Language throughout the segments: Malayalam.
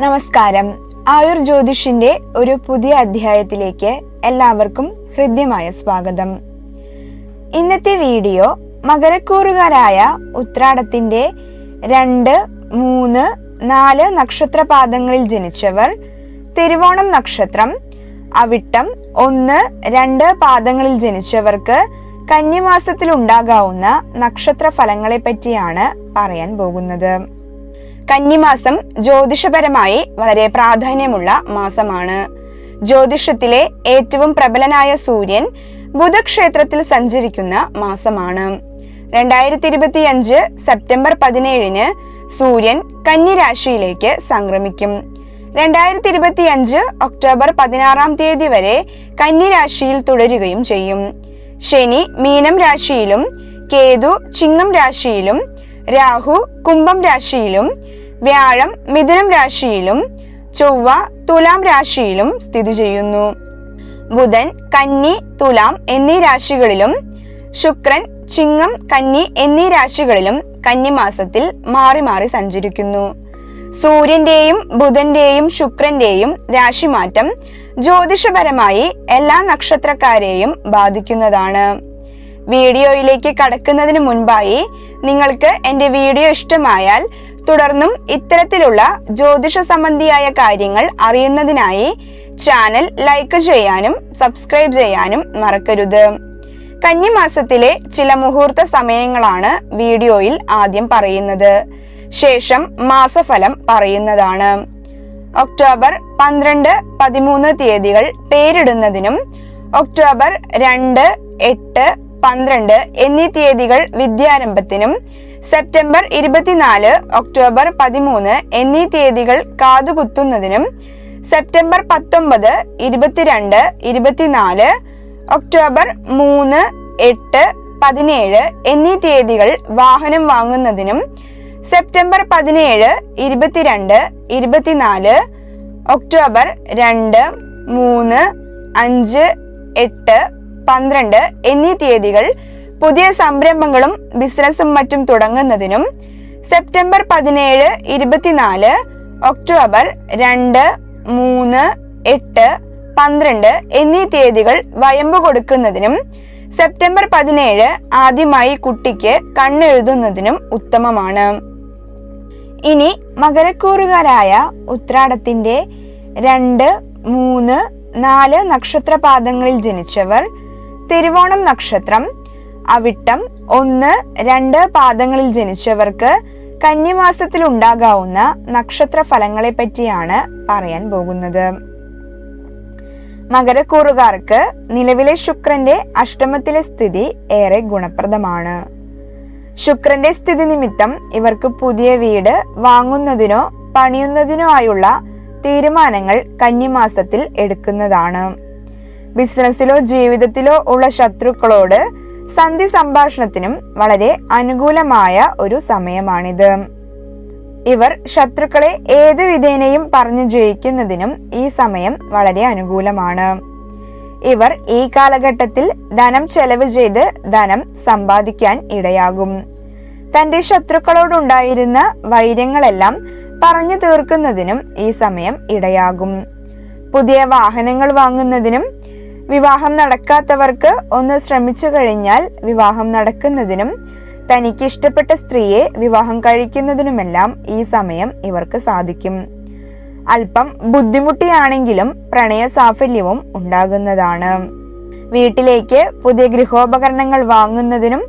നമസ്കാരം. ആയുർ ജ്യോതിഷിന്റെ ഒരു പുതിയ അധ്യായത്തിലേക്ക് എല്ലാവർക്കും ഹൃദ്യമായ സ്വാഗതം. ഇന്നത്തെ വീഡിയോ മകരക്കൂറുകാരായ ഉത്രാടത്തിന്റെ രണ്ട് മൂന്ന് നാല് നക്ഷത്രപാദങ്ങളിൽ ജനിച്ചവർ തിരുവോണം നക്ഷത്രം അവിട്ടം ഒന്ന് രണ്ട് പാദങ്ങളിൽ ജനിച്ചവർക്ക് കന്നിമാസത്തിൽ ഉണ്ടാകാവുന്ന നക്ഷത്ര ഫലങ്ങളെ പറ്റിയാണ് പറയാൻ പോകുന്നത്. കന്നിമാസം ജ്യോതിഷപരമായി വളരെ പ്രാധാന്യമുള്ള മാസമാണ്. ജ്യോതിഷത്തിലെ ഏറ്റവും പ്രബലനായ സൂര്യൻ ബുധക്ഷേത്രത്തിൽ സഞ്ചരിക്കുന്ന മാസമാണ്. രണ്ടായിരത്തി ഇരുപത്തി അഞ്ച് സെപ്റ്റംബർ പതിനേഴിന് സൂര്യൻ കന്നിരാശിയിലേക്ക് സംക്രമിക്കും. രണ്ടായിരത്തി ഇരുപത്തി അഞ്ച് ഒക്ടോബർ പതിനാറാം തീയതി വരെ കന്നിരാശിയിൽ തുടരുകയും ചെയ്യും. ശനി മീനം രാശിയിലും കേതു ചിങ്ങം രാശിയിലും രാഹു കുംഭം രാശിയിലും വ്യാഴം മിഥുനം രാശിയിലും ചൊവ്വ തുലാം രാശിയിലും സ്ഥിതി ചെയ്യുന്നു. ബുധൻ കന്നി തുലാം എന്നീ രാശികളിലും ശുക്രൻ ചിങ്ങം കന്നി എന്നീ രാശികളിലും കന്നി മാസത്തിൽ മാറി മാറി സഞ്ചരിക്കുന്നു. സൂര്യന്റെയും ബുധന്റെയും ശുക്രന്റെയും രാശിമാറ്റം ജ്യോതിഷപരമായി എല്ലാ നക്ഷത്രക്കാരെയും ബാധിക്കുന്നതാണ്. വീഡിയോയിലേക്ക് കടക്കുന്നതിന് മുൻപായി നിങ്ങൾക്ക് എന്റെ വീഡിയോ ഇഷ്ടമായാൽ തുടർന്നും ഇത്തരത്തിലുള്ള ജ്യോതിഷ സംബന്ധിയായ കാര്യങ്ങൾ അറിയുന്നതിനായി ചാനൽ ലൈക്ക് ചെയ്യാനും സബ്സ്ക്രൈബ് ചെയ്യാനും മറക്കരുത്. കന്നിമാസത്തിലെ ചില മുഹൂർത്ത സമയങ്ങളാണ് വീഡിയോയിൽ ആദ്യം പറയുന്നത്. ശേഷം മാസഫലം പറയുന്നതാണ്. ഒക്ടോബർ പന്ത്രണ്ട് പതിമൂന്ന് തീയതികൾ പേരിടുന്നതിനും ഒക്ടോബർ രണ്ട് എട്ട് പന്ത്രണ്ട് എന്നീ തീയതികൾ വിദ്യാരംഭത്തിനും സെപ്റ്റംബർ ഇരുപത്തിനാല് ഒക്ടോബർ പതിമൂന്ന് എന്നീ തീയതികൾ കാതുകുത്തുന്നതിനും സെപ്റ്റംബർ പത്തൊമ്പത് ഇരുപത്തിരണ്ട് ഇരുപത്തിനാല് ഒക്ടോബർ മൂന്ന് എട്ട് പതിനേഴ് എന്നീ തീയതികൾ വാഹനം വാങ്ങുന്നതിനും സെപ്റ്റംബർ പതിനേഴ് ഇരുപത്തിരണ്ട് ഇരുപത്തിനാല് ഒക്ടോബർ രണ്ട് മൂന്ന് അഞ്ച് എട്ട് പന്ത്രണ്ട് എന്നീ തീയതികൾ പുതിയ സംരംഭങ്ങളും ബിസിനസ്സും മറ്റും തുടങ്ങുന്നതിനും സെപ്റ്റംബർ പതിനേഴ് ഇരുപത്തിനാല് ഒക്ടോബർ രണ്ട് മൂന്ന് എട്ട് പന്ത്രണ്ട് എന്നീ തീയതികൾ വയമ്പ് കൊടുക്കുന്നതിനും സെപ്റ്റംബർ പതിനേഴ് ആദ്യമായി കുട്ടിക്ക് കണ്ണെഴുതുന്നതിനും ഉത്തമമാണ്. ഇനി മകരക്കൂറുകാരായ ഉത്രാടത്തിന്റെ രണ്ട് മൂന്ന് നാല് നക്ഷത്രപാദങ്ങളിൽ ജനിച്ചവർ തിരുവോണം നക്ഷത്രം അവിട്ടം ഒന്ന് രണ്ട് പാദങ്ങളിൽ ജനിച്ചവർക്ക് കന്നിമാസത്തിൽ ഉണ്ടാകാവുന്ന നക്ഷത്ര ഫലങ്ങളെ പറ്റിയാണ് പറയാൻ പോകുന്നത്. മകരക്കൂറുകാർക്ക് നിലവിലെ ശുക്രന്റെ അഷ്ടമത്തിലെ സ്ഥിതി ഏറെ ഗുണപ്രദമാണ്. ശുക്രന്റെ സ്ഥിതി നിമിത്തം ഇവർക്ക് പുതിയ വീട് വാങ്ങുന്നതിനോ പണിയുന്നതിനോ ആയുള്ള തീരുമാനങ്ങൾ കന്നിമാസത്തിൽ എടുക്കുന്നതാണ്. ബിസിനസ്സിലോ ജീവിതത്തിലോ ഉള്ള ശത്രുക്കളോട് സന്ധി സംഭാഷണത്തിനും വളരെ അനുകൂലമായ ഒരു സമയമാണിത്. ഇവർ ശത്രുക്കളെ ഏത് വിധേനയും പറഞ്ഞു ജയിക്കുന്നതിനും ഈ സമയം വളരെ അനുകൂലമാണ്. ഇവർ ഈ കാലഘട്ടത്തിൽ ധനം ചെലവ് ചെയ്ത് ധനം സമ്പാദിക്കാൻ ഇടയാകും. തന്റെ ശത്രുക്കളോടുണ്ടായിരുന്ന വൈര്യങ്ങളെല്ലാം പറഞ്ഞു തീർക്കുന്നതിനും ഈ സമയം ഇടയാകും. പുതിയ വാഹനങ്ങൾ വാങ്ങുന്നതിനും വിവാഹം നടക്കാത്തവർക്ക് ഒന്ന് ശ്രമിച്ചു കഴിഞ്ഞാൽ വിവാഹം നടക്കുന്നതിനും തനിക്ക് ഇഷ്ടപ്പെട്ട സ്ത്രീയെ വിവാഹം കഴിക്കുന്നതിനുമെല്ലാം ഈ സമയം ഇവർക്ക് സാധിക്കും. അല്പം ബുദ്ധിമുട്ടിയാണെങ്കിലും പ്രണയ സാഫല്യവും ഉണ്ടാകുന്നതാണ്. വീട്ടിലേക്ക് പുതിയ ഗൃഹോപകരണങ്ങൾ വാങ്ങുന്നതിനും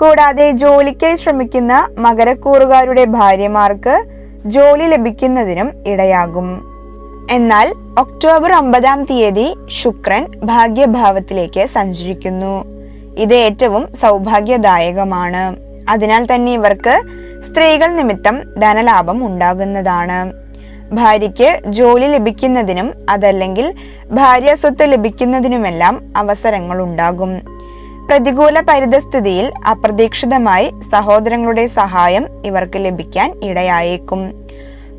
കൂടാതെ ജോലിക്കായി ശ്രമിക്കുന്ന മകരക്കൂറുകാരുടെ ഭാര്യമാർക്ക് ജോലി ലഭിക്കുന്നതിനും ഇടയാകും. എന്നാൽ ഒക്ടോബർ ഒമ്പതാം തീയതി ശുക്രൻ ഭാഗ്യഭാവത്തിലേക്ക് സഞ്ചരിക്കുന്നു. ഇത് ഏറ്റവും സൗഭാഗ്യദായകമാണ്. അതിനാൽ തന്നെ ഇവർക്ക് സ്ത്രീകൾ നിമിത്തം ധനലാഭം ഉണ്ടാകുന്നതാണ്. ഭാര്യയ്ക്ക് ജോലി ലഭിക്കുന്നതിനും അതല്ലെങ്കിൽ ഭാര്യ സ്വത്ത് ലഭിക്കുന്നതിനുമെല്ലാം അവസരങ്ങൾ ഉണ്ടാകും. പ്രതികൂല പരിതസ്ഥിതിയിൽ അപ്രതീക്ഷിതമായി സഹോദരങ്ങളുടെ സഹായം ഇവർക്ക് ലഭിക്കാൻ ഇടയായേക്കും.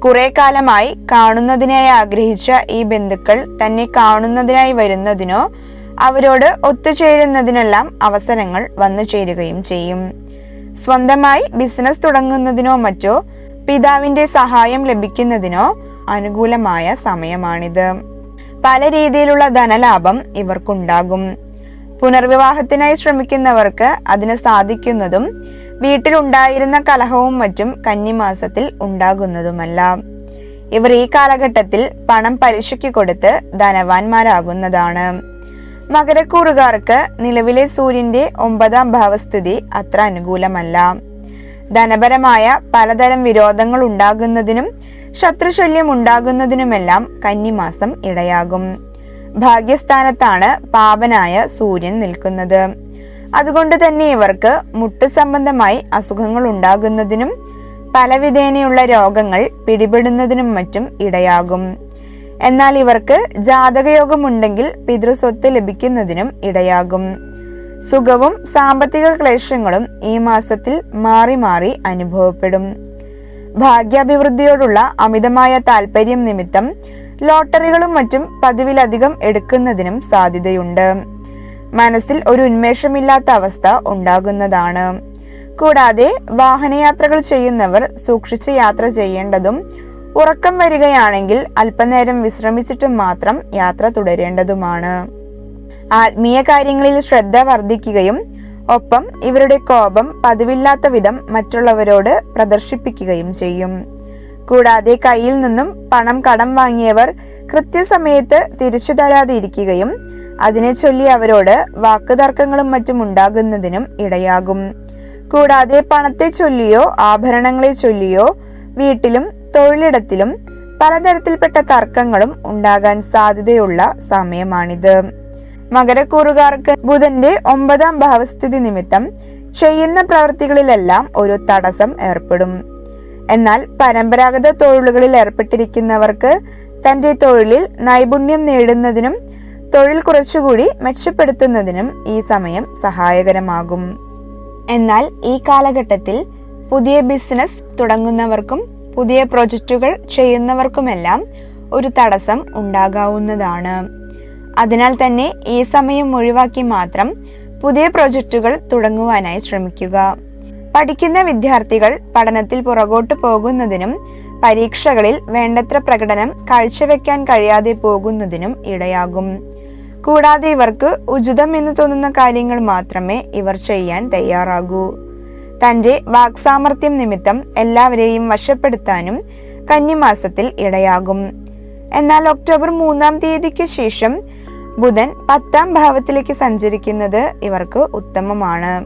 കുറെ കാലമായി കാണുന്നതിനായി ആഗ്രഹിച്ച ഈ ബന്ധുക്കൾ തന്നെ കാണുന്നതിനായി വരുന്നതിനോ അവരോട് ഒത്തുചേരുന്നതിനെല്ലാം അവസരങ്ങൾ വന്നു ചേരുകയും ചെയ്യും. സ്വന്തമായി ബിസിനസ് തുടങ്ങുന്നതിനോ മറ്റോ പിതാവിന്റെ സഹായം ലഭിക്കുന്നതിനോ അനുകൂലമായ സമയമാണിത്. പല രീതിയിലുള്ള ധനലാഭം ഇവർക്കുണ്ടാകും. പുനർവിവാഹത്തിനായി ശ്രമിക്കുന്നവർക്ക് അതിന് സാധിക്കുന്നതും വീട്ടിലുണ്ടായിരുന്ന കലഹവും മറ്റും കന്നിമാസത്തിൽ ഉണ്ടാകുന്നതുമല്ല. ഇവർ ഈ കാലഘട്ടത്തിൽ പണം പലിശയ്ക്ക് കൊടുത്ത് ധനവാന്മാരാകുന്നതാണ്. മകരക്കൂറുകാർക്ക് നിലവിലെ സൂര്യന്റെ ഒമ്പതാം ഭാവസ്ഥിതി അത്ര അനുകൂലമല്ല. ധനപരമായ പലതരം വിരോധങ്ങൾ ഉണ്ടാകുന്നതിനും ശത്രുശല്യം ഉണ്ടാകുന്നതിനുമെല്ലാം കന്നിമാസം ഇടയാകും. ഭാഗ്യസ്ഥാനത്താണ് പാപനായ സൂര്യൻ നിൽക്കുന്നത്. അതുകൊണ്ട് തന്നെ ഇവർക്ക് മുട്ട് സംബന്ധമായി അസുഖങ്ങൾ ഉണ്ടാകുന്നതിനും പലവിധേനയുള്ള രോഗങ്ങൾ പിടിപെടുന്നതിനും മറ്റും ഇടയാകും. എന്നാൽ ഇവർക്ക് ജാതകയോഗമുണ്ടെങ്കിൽ പിതൃസ്വത്ത് ലഭിക്കുന്നതിനും ഇടയാകും. സുഖവും സാമ്പത്തിക ക്ലേശങ്ങളും ഈ മാസത്തിൽ മാറി മാറി അനുഭവപ്പെടും. ഭാഗ്യാഭിവൃദ്ധിയോടുള്ള അമിതമായ താല്പര്യം നിമിത്തം ലോട്ടറികളും മറ്റും പതിവിലധികം എടുക്കുന്നതിനും സാധ്യതയുണ്ട്. മനസ്സിൽ ഒരു ഉന്മേഷമില്ലാത്ത അവസ്ഥ ഉണ്ടാകുന്നതാണ്. കൂടാതെ വാഹനയാത്രകൾ ചെയ്യുന്നവർ സൂക്ഷിച്ച് യാത്ര ചെയ്യേണ്ടതും ഉറക്കം വരികയാണെങ്കിൽ അല്പനേരം വിശ്രമിച്ചിട്ടും മാത്രം യാത്ര തുടരേണ്ടതുമാണ്. ആത്മീയ കാര്യങ്ങളിൽ ശ്രദ്ധ വർദ്ധിക്കുകയും ഒപ്പം ഇവരുടെ കോപം പതിവില്ലാത്ത വിധം മറ്റുള്ളവരോട് പ്രദർശിപ്പിക്കുകയും ചെയ്യും. കൂടാതെ കയ്യിൽ നിന്നും പണം കടം വാങ്ങിയവർ കൃത്യസമയത്ത് തിരിച്ചു തരാതിരിക്കുകയും അതിനെ ചൊല്ലി അവരോട് വാക്കുതർക്കങ്ങളും മറ്റും ഉണ്ടാകുന്നതിനും ഇടയാകും. കൂടാതെ പണത്തെ ചൊല്ലിയോ ആഭരണങ്ങളെ ചൊല്ലിയോ വീട്ടിലും തൊഴിലിടത്തിലും പലതരത്തിൽപ്പെട്ട തർക്കങ്ങളും ഉണ്ടാകാൻ സാധ്യതയുള്ള സമയമാണിത്. മകരക്കൂറുകാർക്ക് ബുധന്റെ ഒമ്പതാം ഭാവസ്ഥിതി നിമിത്തം ചെയ്യുന്ന പ്രവൃത്തികളിലെല്ലാം ഒരു തടസ്സം ഏർപ്പെടും. എന്നാൽ പരമ്പരാഗത തൊഴിലുകളിൽ ഏർപ്പെട്ടിരിക്കുന്നവർക്ക് തന്റെ തൊഴിലിൽ നൈപുണ്യം നേടുന്നതിനും തൊഴിൽ കുറച്ചുകൂടി മെച്ചപ്പെടുത്തുന്നതിനും ഈ സമയം സഹായകരമാകും. എന്നാൽ ഈ കാലഘട്ടത്തിൽ പുതിയ ബിസിനസ് തുടങ്ങുന്നവർക്കും പുതിയ പ്രൊജക്റ്റുകൾ ചെയ്യുന്നവർക്കുമെല്ലാം ഒരു തടസ്സം ഉണ്ടാകാവുന്നതാണ്. അതിനാൽ തന്നെ ഈ സമയം ഒഴിവാക്കി മാത്രം പുതിയ പ്രൊജക്റ്റുകൾ തുടങ്ങുവാനായി ശ്രമിക്കുക. പഠിക്കുന്ന വിദ്യാർത്ഥികൾ പഠനത്തിൽ പുറകോട്ട് പോകുന്നതിനും പരീക്ഷകളിൽ വേണ്ടത്ര പ്രകടനം കാഴ്ചവെക്കാൻ കഴിയാതെ പോകുന്നതിനും ഇടയാകും. കൂടാതെ ഇവർക്ക് ഉചിതം എന്ന് തോന്നുന്ന കാര്യങ്ങൾ മാത്രമേ ഇവർ ചെയ്യാൻ തയ്യാറാകൂ. തന്റെ വാക്സാമർത്ഥ്യം നിമിത്തം എല്ലാവരെയും വശപ്പെടുത്താനും കന്നിമാസത്തിൽ ഇടയാകും. എന്നാൽ ഒക്ടോബർ മൂന്നാം തീയതിക്ക് ശേഷം ബുധൻ പത്താം ഭാവത്തിലേക്ക് സഞ്ചരിക്കുന്നത് ഇവർക്ക് ഉത്തമമാണ്.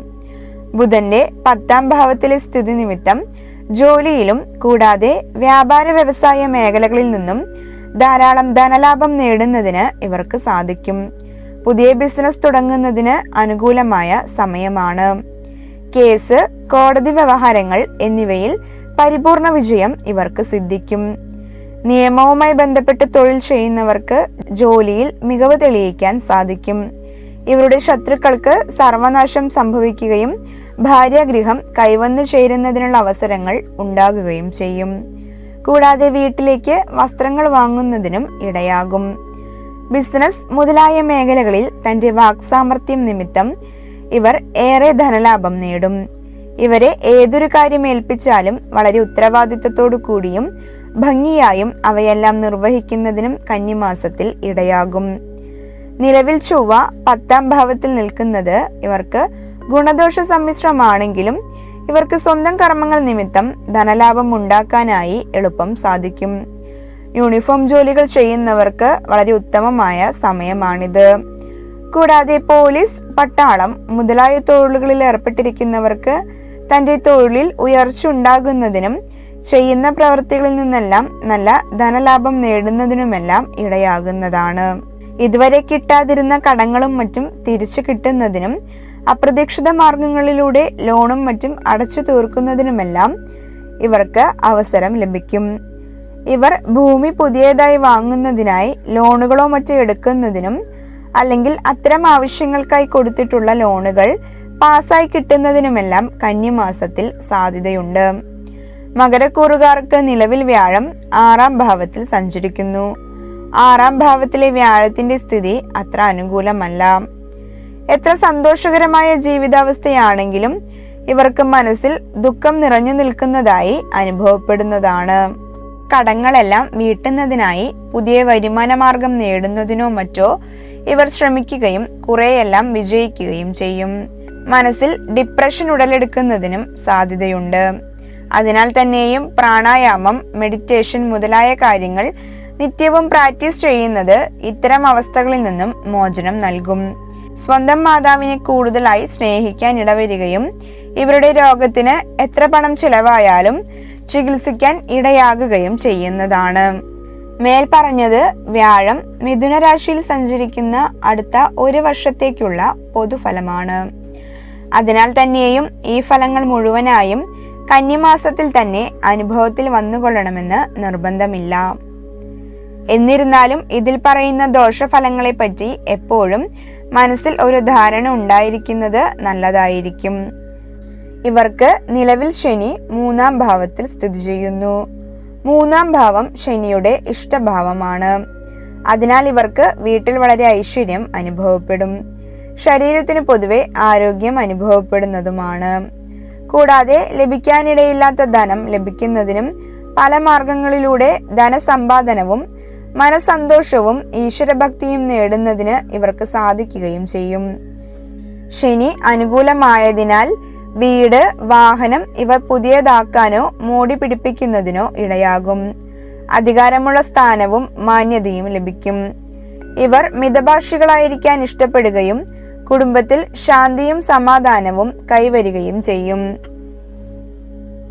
ബുധന്റെ പത്താം ഭാവത്തിലെ സ്ഥിതി നിമിത്തം ജോലിയിലും കൂടാതെ വ്യാപാര വ്യവസായ മേഖലകളിൽ നിന്നും ധാരാളം ധനലാഭം നേടുന്നതിന് ഇവർക്ക് സാധിക്കും. പുതിയ ബിസിനസ് തുടങ്ങുന്നതിന് അനുകൂലമായ സമയമാണ്. കേസ് കോടതി വ്യവഹാരങ്ങൾ എന്നിവയിൽ പരിപൂർണ വിജയം ഇവർക്ക് സിദ്ധിക്കും. നിയമവുമായി ബന്ധപ്പെട്ട് തൊഴിൽ ചെയ്യുന്നവർക്ക് ജോലിയിൽ മികവ് തെളിയിക്കാൻ സാധിക്കും. ഇവരുടെ ശത്രുക്കൾക്ക് സർവനാശം സംഭവിക്കുകയും ഭാര്യാഗൃഹം കൈവന്നു ചേരുന്നതിനുള്ള അവസരങ്ങൾ ഉണ്ടാകുകയും ചെയ്യും. കൂടാതെ വീട്ടിലേക്ക് വസ്ത്രങ്ങൾ വാങ്ങുന്നതിനും ഇടയാകും. ബിസിനസ് മുതലായ മേഖലകളിൽ തന്റെ വാക്സാമർത്ഥ്യം നിമിത്തം ഇവർ ഏറെ ധനലാഭം നേടും. ഇവരെ ഏതൊരു കാര്യം ഏൽപ്പിച്ചാലും വളരെ ഉത്തരവാദിത്തത്തോടു കൂടിയും ഭംഗിയായും അവയെല്ലാം നിർവഹിക്കുന്നതിനും കന്നിമാസത്തിൽ ഇടയാകും. നിലവിൽ ചൊവ്വ പത്താം ഭാവത്തിൽ നിൽക്കുന്നത് ഇവർക്ക് ഗുണദോഷ സമ്മിശ്രമാണെങ്കിലും ഇവർക്ക് സ്വന്തം കർമ്മങ്ങൾ നിമിത്തം ധനലാഭം ഉണ്ടാക്കാനായി എളുപ്പം സാധിക്കും. യൂണിഫോം ജോലികൾ ചെയ്യുന്നവർക്ക് വളരെ ഉത്തമമായ സമയമാണിത്. കൂടാതെ പോലീസ് പട്ടാളം മുതലായ തൊഴിലുകളിൽ ഏർപ്പെട്ടിരിക്കുന്നവർക്ക് തന്റെ തൊഴിലിൽ ഉയർച്ച ഉണ്ടാകുന്നതിനും ചെയ്യുന്ന പ്രവൃത്തികളിൽ നിന്നെല്ലാം നല്ല ധനലാഭം നേടുന്നതിനുമെല്ലാം ഇടയാകുന്നതാണ്. ഇതുവരെ കിട്ടാതിരുന്ന കടങ്ങളും മറ്റും തിരിച്ചു കിട്ടുന്നതിനും അപ്രതീക്ഷിത മാർഗങ്ങളിലൂടെ ലോണും മറ്റും അടച്ചു തീർക്കുന്നതിനുമെല്ലാം ഇവർക്ക് അവസരം ലഭിക്കും. ഇവർ ഭൂമി പുതിയതായി വാങ്ങുന്നതിനായി ലോണുകളോ മറ്റോ എടുക്കുന്നതിനും അല്ലെങ്കിൽ അത്തരം ആവശ്യങ്ങൾക്കായി കൊടുത്തിട്ടുള്ള ലോണുകൾ പാസ്സായി കിട്ടുന്നതിനുമെല്ലാം കന്നിമാസത്തിൽ സാധ്യതയുണ്ട്. മകരക്കൂറുകാർക്ക് നിലവിൽ വ്യാഴം ആറാം ഭാവത്തിൽ സഞ്ചരിക്കുന്നു. ആറാം ഭാവത്തിലെ വ്യാഴത്തിന്റെ സ്ഥിതി അത്ര അനുകൂലമല്ല. എത്ര സന്തോഷകരമായ ജീവിതാവസ്ഥയാണെങ്കിലും ഇവർക്ക് മനസ്സിൽ ദുഃഖം നിറഞ്ഞു നിൽക്കുന്നതായി അനുഭവപ്പെടുന്നതാണ്. കടങ്ങളെല്ലാം വീട്ടുന്നതിനായി പുതിയ വരുമാന മാർഗം നേടുന്നതിനോ മറ്റോ ഇവർ ശ്രമിക്കുകയും കുറെയെല്ലാം വിജയിക്കുകയും ചെയ്യും. മനസ്സിൽ ഡിപ്രഷൻ ഉടലെടുക്കുന്നതിനും സാധ്യതയുണ്ട്. അതിനാൽ തന്നെയും പ്രാണായാമം മെഡിറ്റേഷൻ മുതലായ കാര്യങ്ങൾ നിത്യവും പ്രാക്ടീസ് ചെയ്യുന്നത് ഇത്തരം അവസ്ഥകളിൽ നിന്നും മോചനം നൽകും. സ്വന്തം മാതാവിനെ കൂടുതലായി സ്നേഹിക്കാൻ ഇടവരികയും ഇവരുടെ രോഗത്തിന് എത്ര പണം ചിലവായാലും ചികിത്സിക്കാൻ ഇടയാകുകയും ചെയ്യുന്നതാണ്. മേൽപ്പറഞ്ഞത് വ്യാഴം മിഥുന രാശിയിൽ സഞ്ചരിക്കുന്ന അടുത്ത ഒരു വർഷത്തേക്കുള്ള പൊതുഫലമാണ്. അതിനാൽ തന്നെയും ഈ ഫലങ്ങൾ മുഴുവനായും കന്നിമാസത്തിൽ തന്നെ അനുഭവത്തിൽ വന്നുകൊള്ളണമെന്ന് നിർബന്ധമില്ല. എന്നിരുന്നാലും ഇതിൽ പറയുന്ന ദോഷഫലങ്ങളെപ്പറ്റി എപ്പോഴും മനസ്സിൽ ഒരു ധാരണ ഉണ്ടായിരിക്കുന്നത് നല്ലതായിരിക്കും. ഇവർക്ക് നിലവിൽ ശനി മൂന്നാം ഭാവത്തിൽ സ്ഥിതി ചെയ്യുന്നു. മൂന്നാം ഭാവം ശനിയുടെ ഇഷ്ടഭാവമാണ്. അതിനാൽ ഇവർക്ക് വീട്ടിൽ വളരെ ഐശ്വര്യം അനുഭവപ്പെടും. ശരീരത്തിന് പൊതുവെ ആരോഗ്യം അനുഭവപ്പെടുന്നതുമാണ്. കൂടാതെ ലഭിക്കാനിടയില്ലാത്ത ധനം ലഭിക്കുന്നതിനും പല മാർഗങ്ങളിലൂടെ ധനസമ്പാദനവും മനസന്തോഷവും ഈശ്വരഭക്തിയും നേടുന്നതിന് ഇവർക്ക് സാധിക്കുകയും ചെയ്യും. ശനി അനുകൂലമായതിനാൽ വീട് വാഹനം ഇവ പുതിയതാക്കാനോ മോടി പിടിപ്പിക്കുന്നതിനോ ഇടയാകും. അധികാരമുള്ള സ്ഥാനവും മാന്യതയും ലഭിക്കും. ഇവർ മിതഭാഷികളായിരിക്കാൻ ഇഷ്ടപ്പെടുകയും കുടുംബത്തിൽ ശാന്തിയും സമാധാനവും കൈവരികയും ചെയ്യും.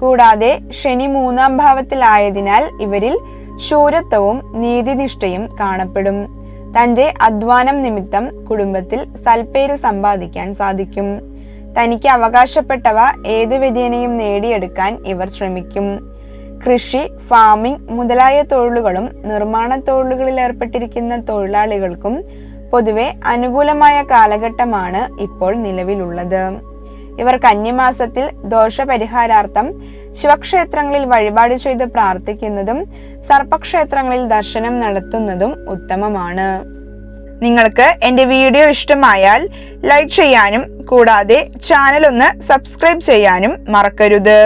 കൂടാതെ ശനി മൂന്നാം ഭാവത്തിലായതിനാൽ ഇവരിൽ ശൂരത്വവും നീതിനിഷ്ഠയും കാണപ്പെടും. തന്റെ അധ്വാനം നിമിത്തം കുടുംബത്തിൽ സൽപ്പേര് സമ്പാദിക്കാൻ സാധിക്കും. തനിക്ക് അവകാശപ്പെട്ടവ ഏത് വ്യതിയനെയും നേടിയെടുക്കാൻ ഇവർ ശ്രമിക്കും. കൃഷി ഫാമിംഗ് മുതലായ തൊഴിലുകളും നിർമ്മാണ തൊഴിലുകളിൽ ഏർപ്പെട്ടിരിക്കുന്ന തൊഴിലാളികൾക്കും പൊതുവെ അനുകൂലമായ കാലഘട്ടമാണ് ഇപ്പോൾ നിലവിലുള്ളത്. ഇവർ കന്യമാസത്തിൽ ദോഷപരിഹാരാർത്ഥം ശിവക്ഷേത്രങ്ങളിൽ വഴിപാട് ചെയ്ത് പ്രാർത്ഥിക്കുന്നതും സർപ്പക്ഷേത്രങ്ങളിൽ ദർശനം നടത്തുന്നതും ഉത്തമമാണ്. നിങ്ങൾക്ക് എന്റെ വീഡിയോ ഇഷ്ടമായാൽ ലൈക്ക് ചെയ്യാനും കൂടാതെ ചാനൽ ഒന്ന് സബ്സ്ക്രൈബ് ചെയ്യാനും മറക്കരുത്.